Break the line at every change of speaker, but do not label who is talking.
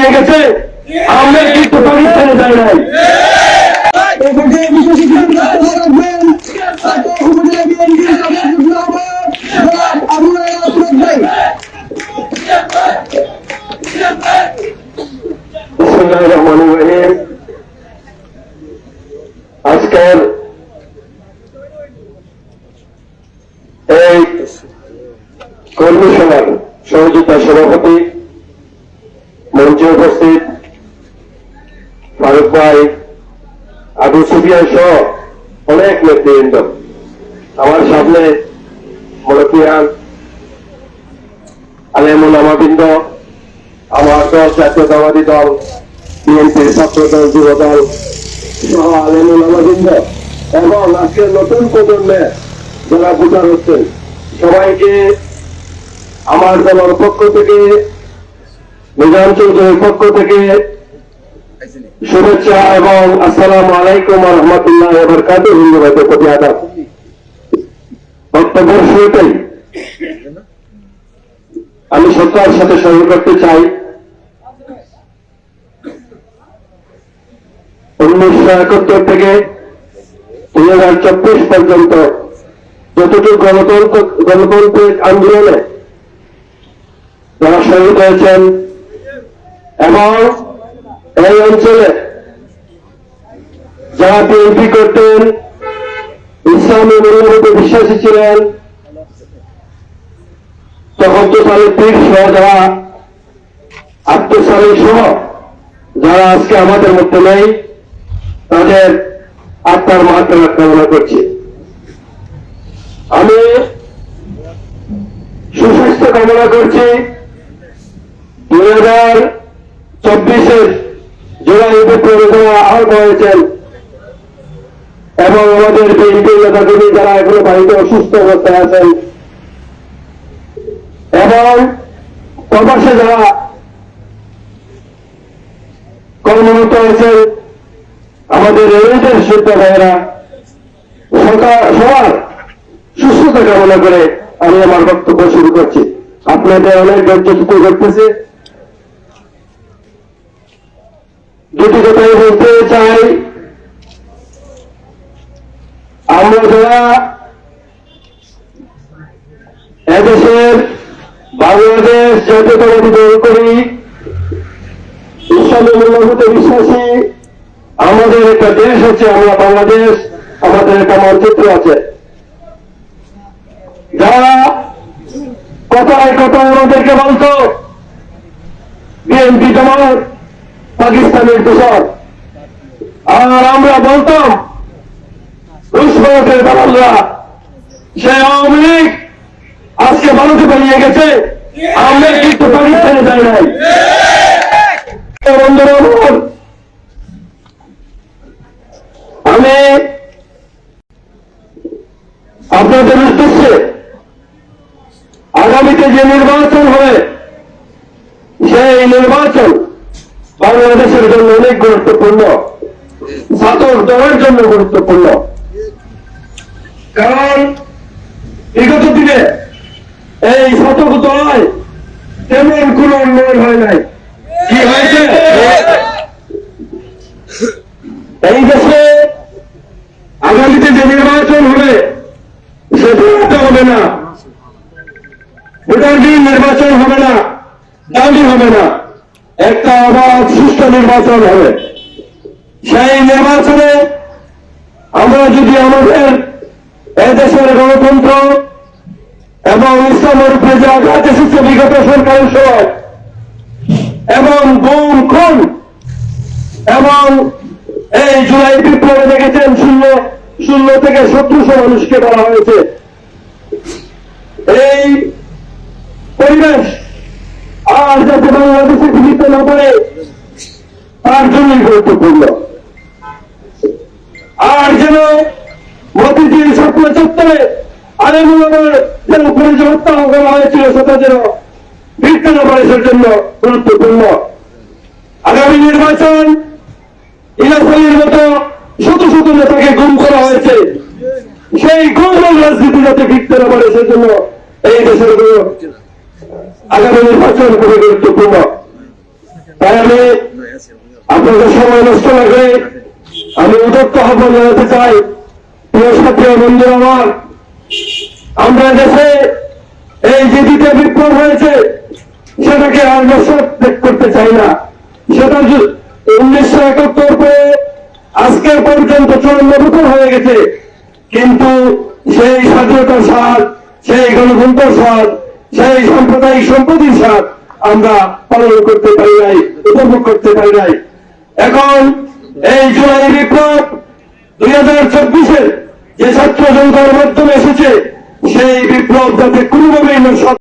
পালিয়ে গেছে। আমরা কিন্তু পাকিস্তানে যাই নাই? আজকের এই কর্মী সভার সহযোগিতা সভাপতি মঞ্চে উপস্থিত ফারুক ভাই, আবু সুফিয়ান সহ অনেক নেতৃবৃন্দ। আমার সামনে মলকিয়ান আলেমুল আমাবৃন্দ আমার দল জাতীয়তাবাদী দল, বিএনপির ছাত্র দল, যুব দল সহ আলেমুল আমাবৃন্দ এবং আজকের নতুন প্রজন্মে যারা ভোটার হচ্ছেন, সবাইকে আমার দলের পক্ষ থেকে নিজাম চৌধুরীর পক্ষ থেকে শুভেচ্ছা এবং আসসালামু আলাইকুম রহমতুল্লাহ বরকাত হিন্দু ভাইদের প্রতি আদাব। বক্তব্যের শুরুতেই আমি সরকারের সাথে সঙ্গে করতে চাই। উনিশশো একাত্তর থেকে দুই হাজার চব্বিশ পর্যন্ত যতটুকু গণতন্ত্র গণতান্ত্রিক আন্দোলনে যারা শহীদ হয়েছেন এবং এই অঞ্চলে যারা বিএনপি করতেন, ইসলামী মূল্যবোধে বিশ্বাসী ছিলেন, তখন তো তাদের পীর সহ যারা আত্মসালী সহ যারা আজকে আমাদের মধ্যে নেই, তাদের আত্মার মাত্রা কামনা করছি। আমি সুস্বাস্থ্য কামনা করছি। দুই হাজার চব্বিশের জুলাই বিপ্লবে যারা আহত হয়েছেন এবং আমাদের বিএনপি নেতাকর্মী যারা এখনও বাড়িতে অসুস্থ অবস্থায় আছেন এবং প্রবাসে যারা কর্মরত হয়েছেন আমাদের রেলওয়েদের সূত্র ভাইয়েরা সরকার সবার সুস্থতা কামনা করে আমি আমার বক্তব্য শুরু করছি। আপনাদের অনেক ধৈর্যটুকু করতেছে দুটি কথাই বলতে চাই। আমরা এদেশের বাংলাদেশ জাতীয়তাবাদী দল করি ইসলামী বিশ্বাসী। আমাদের একটা দেশ আছে, আমরা বাংলাদেশ, আমাদের একটা মানচিত্র আছে। যারা কথায় কথা আমাদেরকে বলতো, বিএনপি তোমার পাকিস্তানের দোষর। আর আমরা বলতাম, রুশ ভারতের দালালরা, সে আওয়ামী লীগ আজকে ভারতে পালিয়ে গেছে। আমরা কিন্তু পাকিস্তানে যাই নাই। আমি আপনাদের উদ্দেশ্যে আগামীতে যে নির্বাচন হবে, সেই নির্বাচন বাংলাদেশের জন্য অনেক গুরুত্বপূর্ণ। ছাত্র দলের জন্য গুরুত্বপূর্ণ। কারণ বিগত দিনে এই ছাত্র দলায় তেমন কোন উন্নয়ন হয় নাই। কি হয়েছে? এই দেশে আগামীতে যে নির্বাচন হবে সেটা হবে না। ভোটার নির্বাচন হবে না, দাবি হবে না। একটা অবাধ সুষ্ঠু নির্বাচন হবে। সেই নির্বাচনে আমরা যদি আমাদের এদেশের গণতন্ত্র এবং ইসলামের উপরে যে আঘাত এসেছে বিগত সরকারের সময় এবং গুম, খুন, এবং এই জুলাই বিপ্লবে দেখেছেন শূন্য শূন্য থেকে সত্তরশো মানুষকে বলা হয়েছে। এই পরিবেশ আর যাতে বাংলাদেশে ফিরিতে আর যেন জন্য গুরুত্বপূর্ণ। আগামী নির্বাচন ইলাফালির মতো শত শত নেতাকে করা হয়েছে। সেই গুমরাজ রাজনীতি যাতে ফিরতে না পারে সেজন্য এই আগামী নির্বাচন খুবই গুরুত্বপূর্ণ। আপনাদের সময় নষ্ট লাগবে আমি উদত্ত আহ্বান জানাতে চাই, প্রিয় সাথী বন্ধু আমার। আমরা দেশে এই যে দ্বিতীয় বিপ্লব হয়েছে, সেটাকে আর নষ্ট করতে চাই না। সেটা উনিশশো একাত্তর পরে আজকের পর্যন্ত চূড়ান্ত হয়ে গেছে, কিন্তু সেই স্বাধীনতার স্বাদ, সেই গণতন্ত্রের স্বাদ, সেই সাম্প্রদায়িক সম্পত্তির স্বাদ আমরা পালন করতে পারি নাই, উপভোগ করতে পারি নাই। এখন এই জুলাই বিপ্লব দুই হাজার চব্বিশের যে ছাত্র জনতার মাধ্যমে এসেছে, সেই বিপ্লব যাতে কোনোভাবেই